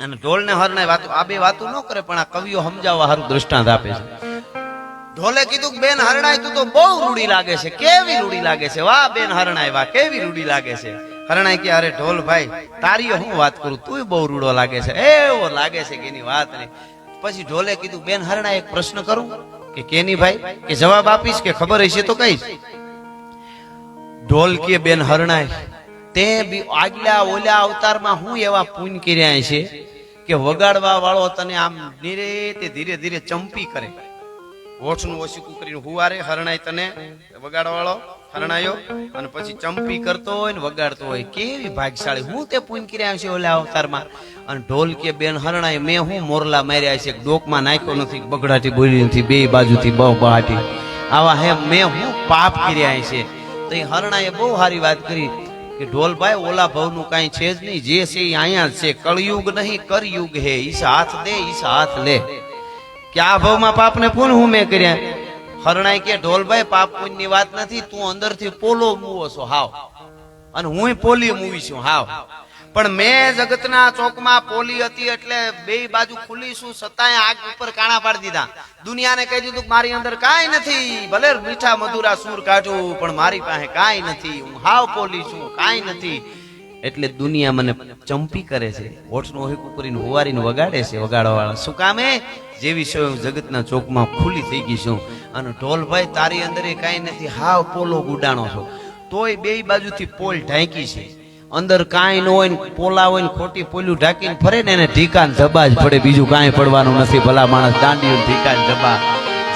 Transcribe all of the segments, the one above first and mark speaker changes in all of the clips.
Speaker 1: અને ઢોલ ને હરણે વાતો આ બે વાતો ન કરે, પણ આ કવિઓ સમજાવવા સારું દ્રષ્ટાંત આપે છે. ઢોલે કીધું બેન હરણાય તું તો બહુ રૂડી લાગે છે. કેવી રૂડી લાગે છે? વાહ, બેન હરણાય વાહ, કેવી રૂડી લાગે છે? હરણાય કે, અરે, ઢોલ ભાઈ તારી હું વાત કરું? તું બહુ રૂડો લાગે છે. એવો લાગે છે કે એની વાત નહીં પછી ઢોલે કીધું, બેન હરણાય એક પ્રશ્ન કરું કે કેની ભાઈ? કે જવાબ આપીશ કે ખબર હશે તો કહીશ? ઢોલ કે, બેન હરણાય તે બી આગલા ઓલા અવતારમાં હું એવા પૂન કર્યા છે કે વગાડવા વાળો તને આમ ધીરે તે ધીરે ધીરે ચંપી કરે. ઓછનું ઓછું કરીને હુવારે હરણાય તને વગાડવા વાળો હરણાયો અને પછી ચંપી કરતો હોય ને વગાડતો હોય. કેવી ભાગશાળી. હું તે પૂન કર્યા છે ઓલા અવતારમાં. અને ઢોલ કે બેન હરણાય, મેં હું મોરલા માર્યા છે. ડોકમાં નાખ્યો નથી, બગડાટી બોલી નથી, બે બાજુથી બહુ બહાટી. આવા હે, મેં હું પાપ કર્યા છે. તો એ હરણાએ બહુ સારી વાત કરી. કે ઢોલભાઈ, ઓલા ભવનું કાંઈ છે જ નહીં. જે છે અહીંયા છે. કળયુગ નહીં, કરયુગ હે. ઈસ હાથ દે ઈસ હાથ લે. કે આ ભવમાં પાપને પૂન હું મેં કર્યા? હરણાઈ કે, ઢોલભાઈ, પાપ પુણ્યની વાત નથી. તું અંદરથી પોલો મૂવો છો. હાવ. અને હું પોલી મૂવી છું. હાવ. પણ મેં જગતના ચોકમાં પોલી હતી એટલે બે બાજુ ખુલી છું છતાંય આગ ઉપર કાણા પાડી દીધા. દુનિયાને કહી દીધું, મારી અંદર કાંઈ નથી. ભલે મીઠા મધુરા સૂર કાઢું, પણ મારી પાસે કાંઈ નથી. હું હાવ પોલી છું, કાંઈ નથી. એટલે દુનિયા મને ચંપી કરે છે, હોઠનું હોઈકું કરીને હુવારીને વગાડે છે, વગાડવાવાળા. શું કામે? જેવી હું જગતના ચોકમાં ખુલ્લી થઈ ગઈ છું. અને ઢોલભાઈ તારી અંદર એ કાંઈ નથી. હાવ પોલો ગુડાણો છો. તોય બે બાજુથી પોલ ઢાંકી છે. અંદર કાંઈ ન હોય પોલા હોય ને ખોટી પોલું ઢાંકીને ફરે ને એને ઢીકાન ધબા જ પડે. બીજું કાંઈ પડવાનું નથી. ભલા માણસ દાંડિયું ઢીકાન ધબા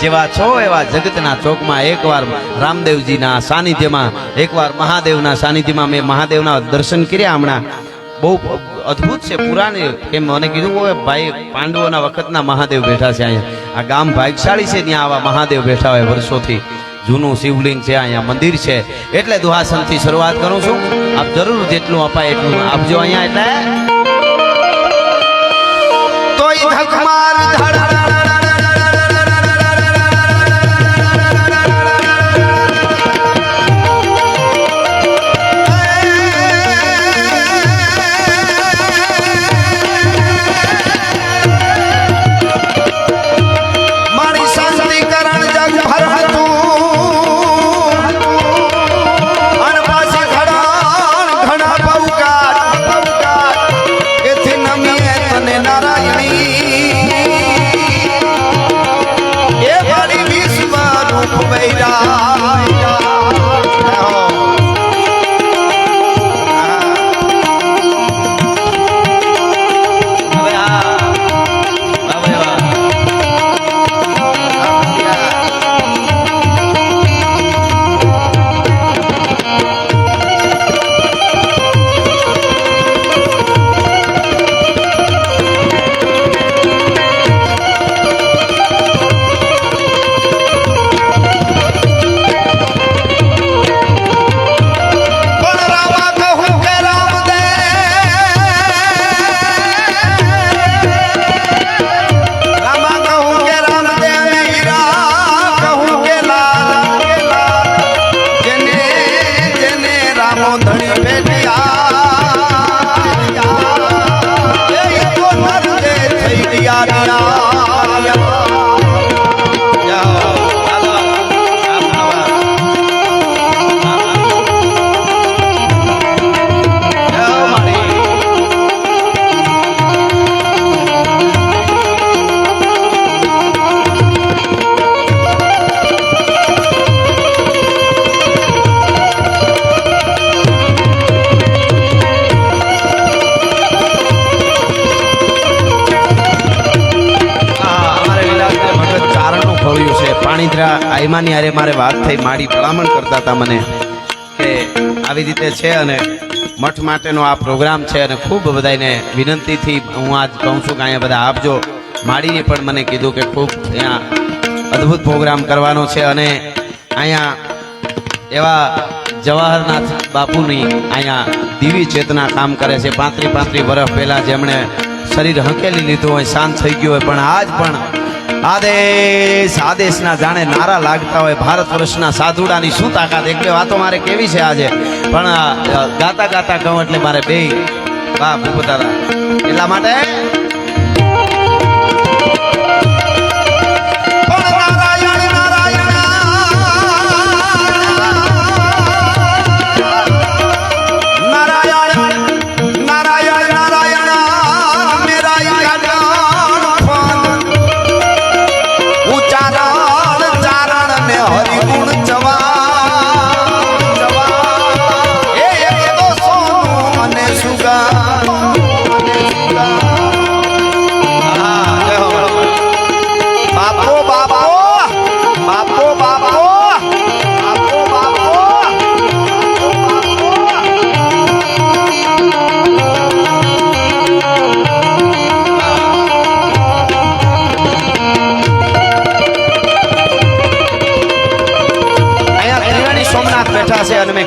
Speaker 1: જેવા છો એવા જગતના ચોકમાં એકવાર રામદેવજીના સાનિધ્યમાં, એકવાર મહાદેવના સાનિધ્યમાં મેં મહાદેવના દર્શન કર્યા હમણાં. બહુ અદ્ભુત છે, પુરાણ એમ મને કીધું હોય ભાઈ, પાંડવોના વખતના મહાદેવ બેઠા છે અહીંયા. આ ગામ ભાગશાળી છે, ત્યાં આવા મહાદેવ બેઠા હોય વર્ષોથી. જૂનું શિવલિંગ છે, અહીંયા મંદિર છે, એટલે દુહાસનથી શરૂઆત કરું છું. આપ જરૂર જેટલું અપાય એટલું આપજો અહીંયા એટલે. તોય ધકમાર ધડ ગયા પાણીધરા અરે મારે વાત થઈ મારી ભલામણ કરતા હતા મને કે આવી રીતે છે અને મઠ માટેનો આ પ્રોગ્રામ છે અને ખૂબ બધાને વિનંતીથી હું આજ કહું છું કે અહીંયા બધા આપજો. માડીને પણ મને કીધું કે ખૂબ અહીંયા અદ્ભુત પ્રોગ્રામ કરવાનો છે અને અહીંયા એવા જવાહરનાથ બાપુની અહીંયા દિવી ચેતના કામ કરે છે. પાંત્રી પાંત્રી વર્ષ પહેલાં જેમણે શરીર હંકેલી લીધું હોય, શાંત થઈ ગયું હોય, પણ આજ પણ આદેશ, આદેશના જાણે નારા લાગતા હોય, ભારત વર્ષના સાધુડાની શું તાકાત? એક વાતો મારે કેવી છે આજે? પણ ગાતા ગાતા કહું એટલે મારે બે વાહ ભૂપત દાદા એટલા માટે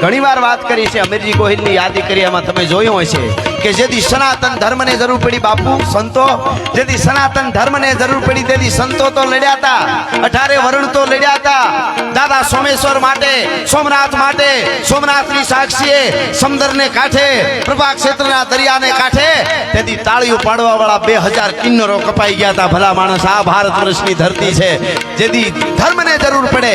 Speaker 1: બેઠા છે અને મેં ઘણી વાત કરી છે અમીરજી ગોહિલની યાદી કરી એમાં તમે જોયું હશે. કે જેથી સનાતન ધર્મને જરૂર પડી બાપુ, સંતો, જેથી સનાતન ધર્મને જરૂર પડી તેથી સંતો તો લડ્યા હતા, અઢારે વરુણ તો લડ્યા હતા. દાદા સોમેશ્વર માટે, સોમનાથ માટે, સોમનાથની સાક્ષીએ સમુદ્રને કાંઠે પ્રભા ક્ષેત્રના દરિયાને કાંઠે, તેથી તાળીઓ પાડવા વાળા બે હજાર કિન્નરો કપાઈ ગયા હતા. ભલા માણસ, આ ભારત વર્ષની ધરતી છે, જેથી ધર્મને જરૂર પડે.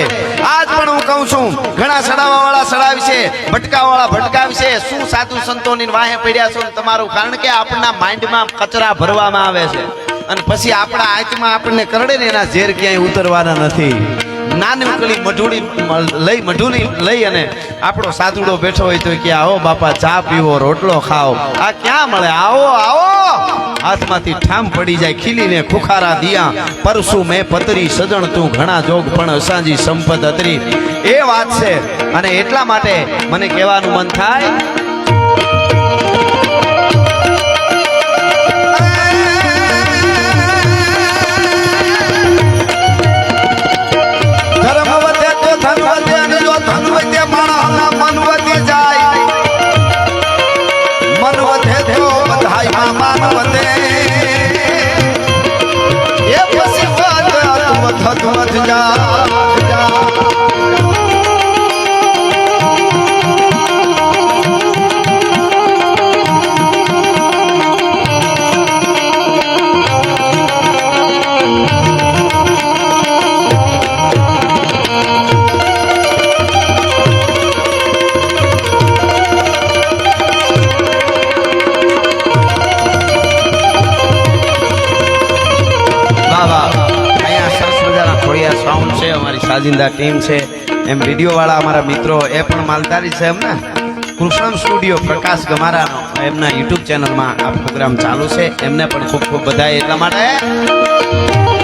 Speaker 1: આજ પણ હું કહું છું, ઘણા સડાવા વાળા સડાવશે ભટકા વાળા છે શું સાધુ સંતોની વાહે પડ્યા છો? ને તમારું, કારણ કે આપણા માઇન્ડમાં કચરા ભરવામાં આવે છે. અને પછી આપણા આંખમાં આપણને કરડે ને એના ઝેર ક્યાંય ઉતરવાના નથી. નાની ઉકળી મઢુડી લઈ મઢુલી લઈ અને આપણો સાધુડો બેઠો હોય તો કે, આવો બાપા, ચા પીવો, રોટલો ખાઓ. આ ક્યાં મળે? આવો આવો! હાથમાંથી ઠામ પડી જાય, ખીલીને ખુખારા દિયા, પરસુ મેં પતરી, સજણ તું ઘણા જોગ, પણ અસાંજી સંપત અતરી. એ વાત છે. અને એટલા માટે મને કહેવાનું મન થાય છે ટીમ છે. એમ વિડીયોવાળા અમારા મિત્રો એ પણ માલધારી છે એમને. કૃષ્ણમ સ્ટુડિયો પ્રકાશ ગમારાનો. એમના યુટ્યુબ ચેનલમાં આ પ્રોગ્રામ ચાલુ છે. એમને પણ ખૂબ ખૂબ બધાય એટલા માટે